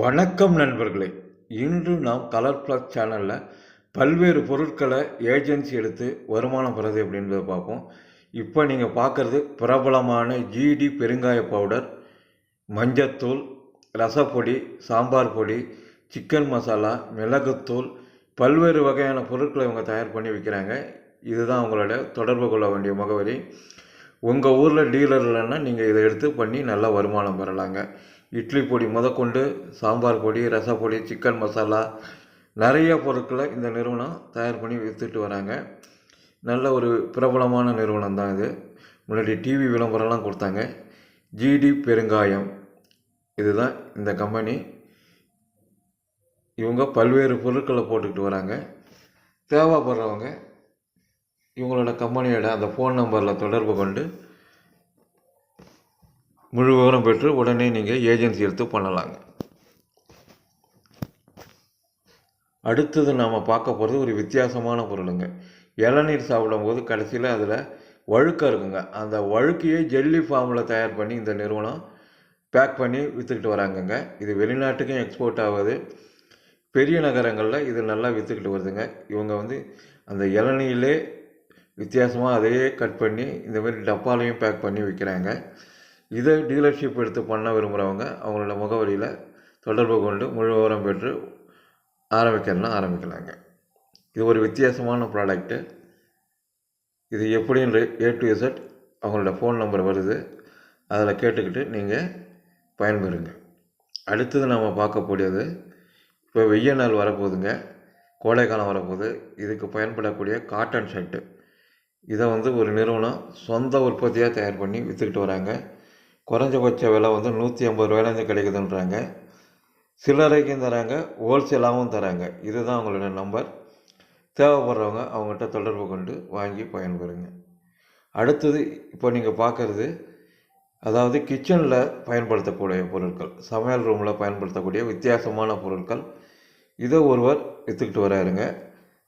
வணக்கம் நண்பர்களே. இன்று நாம் கலர் ப்ளஸ் சேனலில் பல்வேறு பொருட்களை ஏஜென்சி எடுத்து வருமானம் பெறது அப்படின்றத பார்ப்போம். இப்போ நீங்கள் பார்க்குறது பிரபலமான ஜிடி பெருங்காய பவுடர் மஞ்சத்தூள் ரசப்பொடி சாம்பார் பொடி சிக்கன் மசாலா மிளகுத்தூள் பல்வேறு வகையான பொருட்களை இவங்க தயார் பண்ணி விற்கிறாங்க இதுதான் உங்களோட தொடர்பு கொள்ள வேண்டிய முகவரி. உங்கள் ஊரில் டீலர் இல்லைன்னா நீங்கள் இதை எடுத்து பண்ணி நல்லா வருமானம் பெறலாங்க. இட்லி பொடி முதற்கொண்டு சாம்பார் பொடி ரசப்பொடி சிக்கன் மசாலா நிறைய பொருட்களை இந்த நிறுவனம் தயார் பண்ணி விற்றுட்டு வராங்க. நல்ல ஒரு பிரபலமான நிறுவனம் தான் இது. முன்னாடி டிவி விளம்பரம்லாம் கொடுத்தாங்க. ஜிடி பெருங்காயம். இதுதான் இந்த கம்பெனி இவங்க பல்வேறு பொருட்களை போட்டுக்கிட்டு வராங்க. தேவைப்படுறவங்க இவங்களோட கம்பெனியோட அந்த ஃபோன் நம்பரில் தொடர்பு கொண்டு முழு விவரம் பெற்று உடனே நீங்கள் ஏஜென்சி எடுத்து பண்ணலாங்க. அடுத்தது நாம் பார்க்க போகிறது ஒரு வித்தியாசமான பொருளுங்க. இளநீர் சாப்பிடும்போது கடைசியில் அதில் வழுக்கம் இருக்குங்க. அந்த வழுக்கையே ஜெல்லி ஃபார்மில் தயார் பண்ணி இந்த நிறுவனம் பேக் பண்ணி விற்றுக்கிட்டு வராங்கங்க. இது வெளிநாட்டுக்கும் எக்ஸ்போர்ட் ஆகுது. பெரிய நகரங்களில் இது நல்லா விற்றுக்கிட்டு வருதுங்க. இவங்க வந்து அந்த இளநீரிலே வித்தியாசமாக அதையே கட் பண்ணி இந்த மாதிரி டப்பாலையும் பேக் பண்ணி விற்கிறாங்க இதை டீலர்ஷிப் எடுத்து பண்ண விரும்புகிறவங்க அவங்களோட முகவரியில் தொடர்பு கொண்டு முழு விவரம் பெற்று ஆரம்பிக்கலாம் ஆரம்பிக்கலாங்க. இது ஒரு வித்தியாசமான ப்ராடக்ட்டு இது எப்படின்ற ஏ டு இசட் அவங்களோட ஃபோன் நம்பர் வருது. அதில் கேட்டுக்கிட்டு நீங்கள் பயன்பெறுங்க. அடுத்தது நாம் பார்க்கக்கூடியது இப்போ வெய்ய நாள் வரப்போகுதுங்க. கோடைக்காலம் வரப்போகுது. இதுக்கு பயன்படக்கூடிய காட்டன் ஷர்ட்டு இதை வந்து ஒரு நிறுவனம் சொந்த உற்பத்தியாக தயார் பண்ணி விற்றுக்கிட்டு வராங்க. குறைஞ்சபட்ச விலை வந்து நூற்றி ஐம்பது ரூபாயிலேருந்து கிடைக்குதுன்றாங்க. சில்லறைக்கும் தராங்க ஹோல்சேலாகவும் தராங்க. இதுதான் அவங்களோட நம்பர் தேவைப்படுறவங்க அவங்ககிட்ட தொடர்பு கொண்டு வாங்கி பயன்பெறுங்க. அடுத்தது இப்போ நீங்கள் பார்க்குறது அதாவது கிச்சனில் பயன்படுத்தக்கூடிய பொருட்கள் சமையல் ரூமில் பயன்படுத்தக்கூடிய வித்தியாசமான பொருட்கள் இதை ஒருவர் விற்றுக்கிட்டு வராருங்க.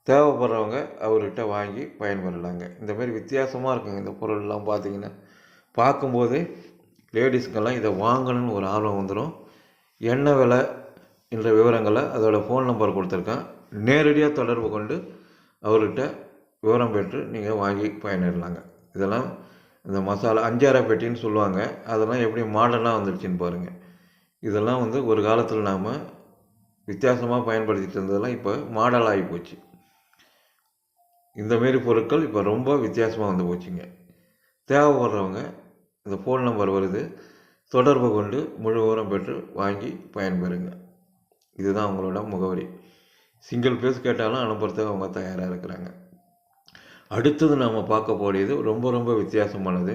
தேவைப்படுறவங்க அவர்கிட்ட வாங்கி பயன்பெறலாங்க இந்த மாதிரி வித்தியாசமாக இருக்குங்க இந்த பொருள்லாம் பார்த்திங்கன்னா. பார்க்கும்போதே லேடிஸ்க்கெல்லாம் இதை வாங்கணும்னு ஒரு ஆர்வம் வந்துடும் என்ன விலை என்ற விவரங்களை அதோடய ஃபோன் நம்பர் கொடுத்துருக்கேன். நேரடியாக தொடர்பு கொண்டு அவர்கிட்ட விவரம் பெற்று நீங்கள் வாங்கி பயனிடலாங்க. இதெல்லாம் இந்த மசாலா அஞ்சார பெட்டின்னு சொல்லுவாங்க. அதெல்லாம் எப்படி மாடர்னாக வந்துடுச்சின்னு பாருங்கள் இதெல்லாம் வந்து ஒரு காலத்தில் நாம் வித்தியாசமாக பயன்படுத்திட்டு இருந்ததெல்லாம் இப்போ மாடல் ஆகி போச்சு. இந்தமாரி பொருட்கள் இப்போ ரொம்ப வித்தியாசமாக வந்து போச்சுங்க. தேவைப்படுறவங்க இந்த ஃபோன் நம்பர் வருது. தொடர்பு கொண்டு முழு விவரம் பெற்று வாங்கி பயன்பெறுங்க. இதுதான் அவங்களோட முகவரி. சிங்கிள் பேஸ் கேட்டாலும் அனுப்புறதுக்கு அவங்க தயாராக இருக்கிறாங்க. அடுத்தது நாம் பார்க்க போடியது ரொம்ப ரொம்ப வித்தியாசமானது.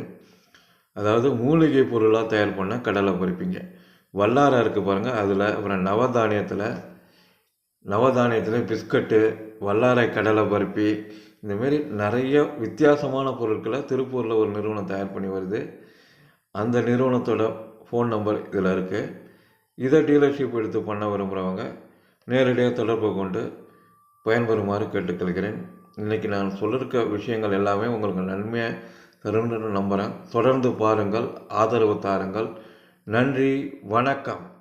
அதாவது மூலிகை பொருளாக தயார் பண்ண கடலை பறிப்பீங்க. வல்லாரம் இருக்குது பாருங்கள் அதில் அப்புறம் நவதானியத்தில் நவதானியத்தில் பிஸ்கட்டு வல்லாரை கடலை பருப்பி இந்தமாரி நிறைய வித்தியாசமான பொருட்களை திருப்பூரில் ஒரு நிறுவனம் தயார் பண்ணி வருது. அந்த நிறுவனத்தோட ஃபோன் நம்பர் இதில் இருக்குது இதை டீலர்ஷிப் எடுத்து பண்ண விரும்புகிறவங்க நேரடியாக தொடர்பு கொண்டு பயன்பெறுமாறு கேட்டுக்கொள்கிறேன். இன்றைக்கி நான் சொல்லியிருக்க விஷயங்கள் எல்லாமே உங்களுக்கு நன்மையை தரும்னு நம்புகிறேன் தொடர்ந்து பாருங்கள் ஆதரவு தாருங்கள். நன்றி வணக்கம்.